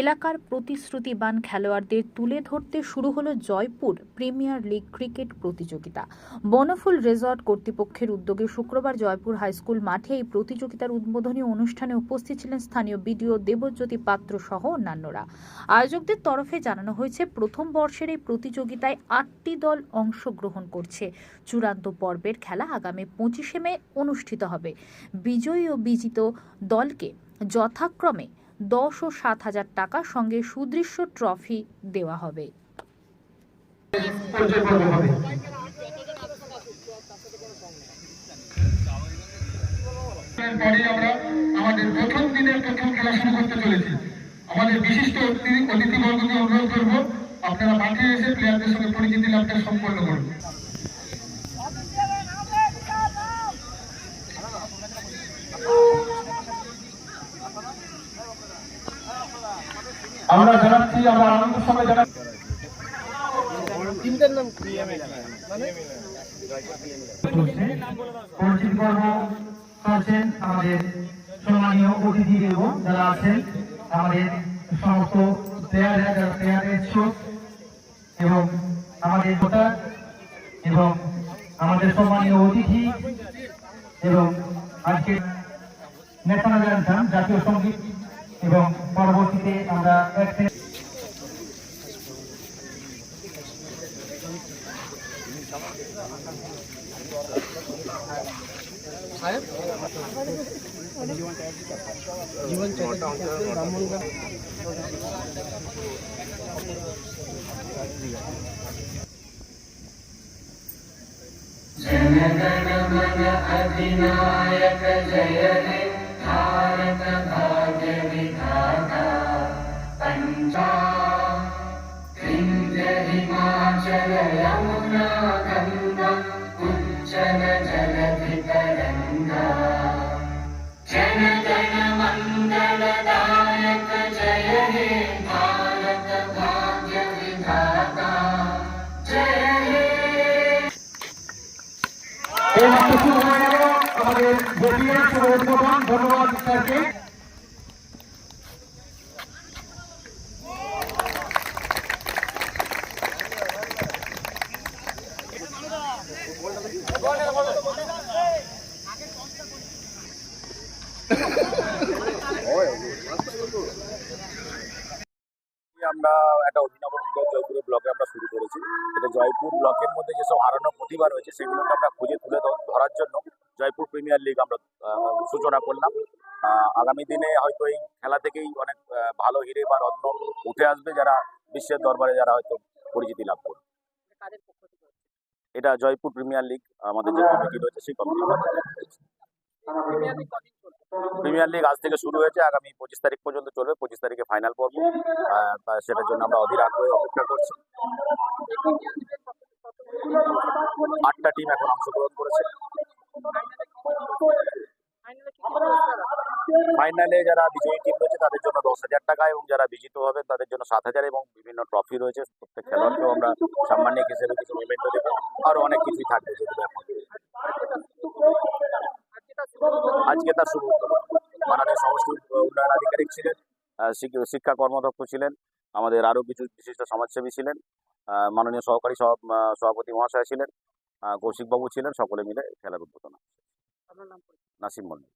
এলাকার প্রতিশ্রুতিবান খেলোয়াড়দের তুলে ধরতে শুরু হলো জয়পুর প্রিমিয়ার লিগ ক্রিকেট প্রতিযোগিতা। বনফুল রেজর্ট কর্তৃপক্ষের উদ্যোগে শুক্রবার জয়পুর হাইস্কুল মাঠে এই প্রতিযোগিতার উদ্বোধনী অনুষ্ঠানে উপস্থিত ছিলেন স্থানীয় বিডিও দেবজ্যোতি পাত্র সহ অন্যান্যরা। আয়োজকদের তরফে জানানো হয়েছে, প্রথম বর্ষের এই প্রতিযোগিতায় আটটি দল অংশগ্রহণ করছে। চূড়ান্ত পর্বের খেলা আগামী পঁচিশে মে অনুষ্ঠিত হবে। বিজয়ী ও বিজিত দলকে যথাক্রমে দশ ও সাত হাজার টাকা সঙ্গে সুদৃশ্য ট্রফি দেওয়া হবে। আমাদের বিশিষ্ট অতিথিবর্গকে অনুরোধ করব, আপনারা মাঠে এসে প্লেয়ারদের সঙ্গে পরিচিতি লাভটা সম্পন্ন করুন। আমরা জানাচ্ছি আমরা আনন্দের সঙ্গে জানাচ্ছি। পরিচিত চলছেন আমাদের সম্মানীয় যারা আছেন আমাদের সমস্ত প্লেয়ার যারা এবং আমাদের ভোটার এবং আমাদের সম্মানীয় অতিথি এবং আজকে ন্যাশনাল অ্যান্থাম জাতীয় সংগীত পরবর্তীতে আমরা এক থেকে এই মাত্র শুরু হয়ে গেল আমাদের গোপীয় শুভ উদ্বোধন ধন্যবাদ স্যারকে। আমরা উদ্যোগ জয়পুরের ব্লকে আমরা শুরু করেছি। এটা জয়পুর ব্লকের মধ্যে যেসব হারানো প্রতিভা রয়েছে সেগুলোকে আমরা খুঁজে তুলে ধরার জন্য জয়পুর প্রিমিয়ার লিগ আমরা সূচনা করলাম। আগামী দিনে হয়তো এই খেলা থেকেই অনেক ভালো হিরে বা রত্ন উঠে আসবে যারা বিশ্বের দরবারে যারা হয়তো পরিচিতি লাভ করবে। এটা জয়পুর প্রিমিয়ার লিগ আমাদের যে কমিটি রয়েছে সেই কমিটি প্রিমিয়ার লিগ আজ থেকে শুরু হয়েছে, আগামী পঁচিশ তারিখ পর্যন্ত চলবে, পঁচিশ তারিখে ফাইনাল পর্ব। সেটার জন্য আমরা অধীর আগ্রহে অপেক্ষা করছি। আটটা টিম এখন অংশগ্রহণ করেছে। ফাইনালে যারা বিজয়ী টিম রয়েছে, তাদের জন্য দশ হাজার টাকা এবং যারা বিজিত হবে, তাদের জন্য সাত হাজার এবং বিভিন্ন ট্রফি রয়েছে। প্রত্যেক খেলোয়াড়কেও আমরা সাম্মানিক হিসেবে কিছু ইভেন্টও দেবো। আরও অনেক কিছুই থাকবে যেগুলো এখন আজকে তার উদ্বোধন মাননীয় সমষ্টি উন্নয়ন আধিকারিক ছিলেন শিক্ষা কর্মদক্ষ ছিলেন আমাদের আরও কিছু বিশিষ্ট সমাজসেবী ছিলেন মাননীয় সহকারী সহ- সভাপতি মহাশয় ছিলেন কৌশিকবাবু ছিলেন সকলে মিলে খেলার উদ্বোধন। নাসিম মল্লিক।